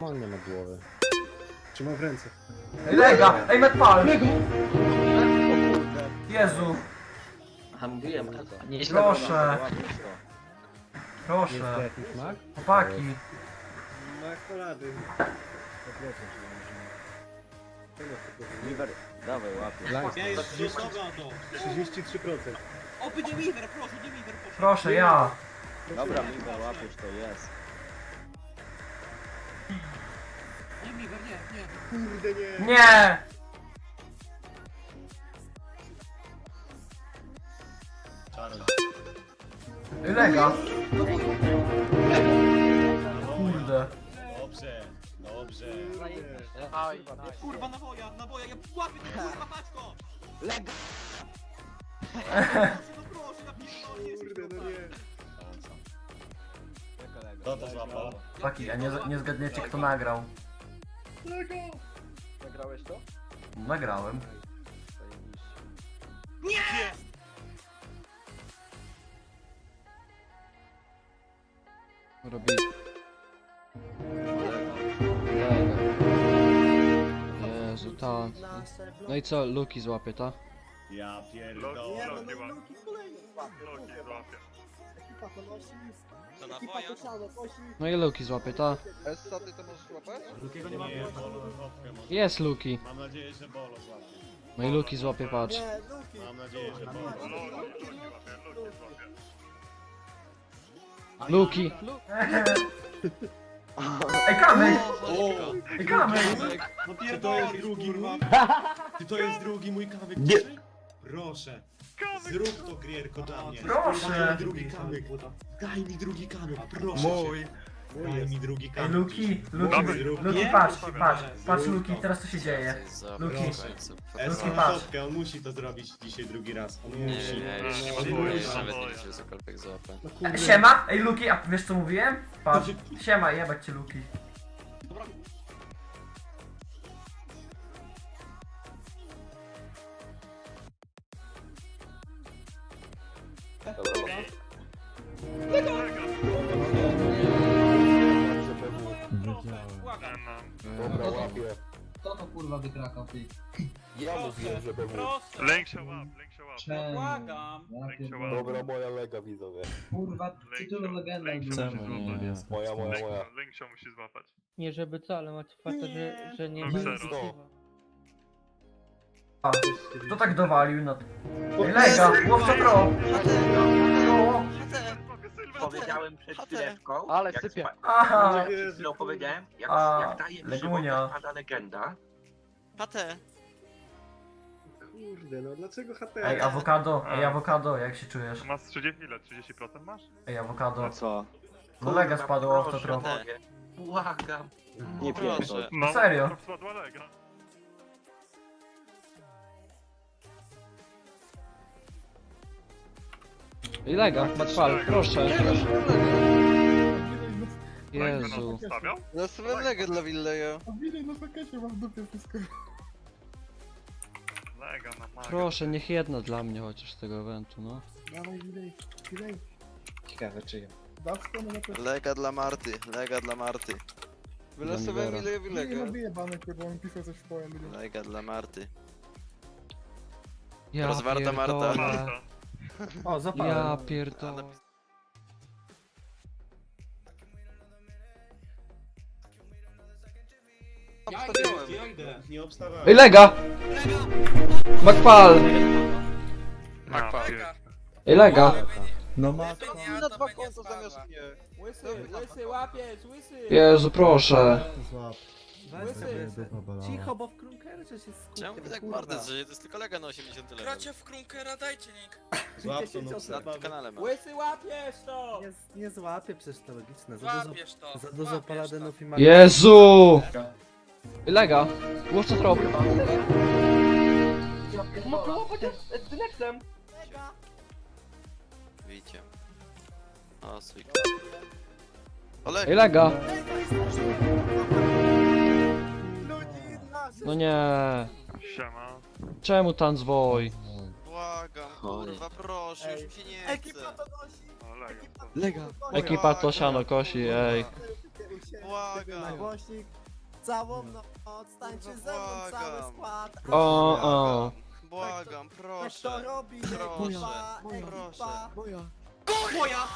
Mam nie ma głowy. Trzymam w ręce. Ej, lega! Ej, medpal! Jezu, mówiłem, nie proszę, Jest proszę. to jakiś mag? Chłopaki. Ma kolady. Liver, dawaj łapie. Light. Ja jest 30. gotowa to. 33%. O, będzie Weaver, proszę, nie Weaver, proszę. Proszę, ja. Dobra, Liver, łapiesz to jest. Kurde nie. Nie! Ej, lega. Kurde. Dobrze, dobrze. Kurwa, nawoja, nawoja, ja łapię to, kurwa, Maćko! Lega! No proszę, ja pierdolę, jest Kurde, no nie. Kto to złapał? Taki, a nie, nie zgadniecie kto nagrał. Nagrałeś to? Nagrałem. Robi... Jezu, ta... No i co, Luki złapie, ta? Ja pierdolę. To nawoja. No i Luki złapie, ta? Essa, ty to możesz łapać? Nie, Bolo może. Jest Luki. Mam nadzieję, że Bolo złapie. No i Luki złapie, patrz. Mam nadzieję, że Bolo. Luki! Ej, kamyk! Ej, kamyk! No Czy to jest drugi mój? Czy to jest drugi mój kamyk? Nie. Proszę. Zrób to grierko dla mnie. Proszę. Daj mi drugi kamyk. Daj mi drugi kamyk, proszę Mój. Daj mi drugi Ej, kamyk. Luki, Luki, Zrób Luki, patrz, patrz, patrz Luki, teraz co się dzieje. Luki. Esa, Luki, patrz. on musi to zrobić dzisiaj drugi raz. On Nie, musi. nie, nie, nie, On nie, musi. nie, Nawet nie widział cokolwiek złapę. No E, kurde. Siema, ej Luki, a wiesz co mówiłem? Patrz, siema, jebać cię Luki. Dobra, łapię. Kto to kurwa wykrakał ty? Ja mówiłem, że BW. Lęk się łap, lęk się łap. Czemu? Błagam. Ja się pierdolę. Dobra, moja lega widzowie. Kurwa, tytuł legenda. Lęk się był. musi złapać. Moja, moja, moja. Lęk- Lęk się musi złapać. Nie żeby co, ale macie fakt, że, że nie nie zero. wpływa. A, kto tak dowalił no Ej, lega, łowca pro! No, Powiedziałem przed chwileczką, Ale jak sypie. spa- aha! przed chwilą powiedziałem, jak, A, jak daje Legunia. spada legenda, Patę. Kurde, no dlaczego HT? Ej, awokado, ej, awokado, jak się czujesz? Masz 30 ile? 30% masz? Ej, awokado. co? No lega spadło, łowca proszę, pro. mogę. Błagam. Nie proszę. No, Serio? to spadła lega. I lega, Matfal, proszę. Na Jezu. stawiał? Nastawiam legę dla Willeja. Lega na maga. Proszę, niech jedna dla mnie chociaż z tego eventu, no. Ciekawe czy ja. Lega dla Marty, lega dla Marty. Wylosowałem Danivera. Willeja Willega. Lega dla Marty. Ja Rozwarta Marta. pierdolę. Marta. O, zapałem. Ja pierdolę. Ja idę. Nie obstawałem. Ej, lega! Pier- Ej, lega! Na dwa konto zamiast mnie. Łysy, łysy, łapiesz, łysy! Jezu, proszę. Łysy! Cicho, bo w krunkerze się skupia. Czemu wy tak marny że to jest tylko lega na 80 level? Gracie w Krunkera, dajcie link. Złap to, no, Na kanale mam. Łysy, łapiesz to! Nie, nie złapię, przecież to logiczne. Za dużo, Łapiesz to. za dużo łapiesz paladynów i mag... Jezu! Lega! Łowca trop. Widzicie. O, sweet. Ej, lega! No nie. Siema. Czemu Tanzwoj? Błagam, kurwa, proszę, Ej. już mi się nie Ekipa to nosi! No lega. Lega. Ekipa to siano kosi, ej. Błagam. Całą noc tańczy ze mną cały skład. O, o. Błagam, Tak, tak proszę. to robi Proszę. ekipa, ekipa. Moja. Moja!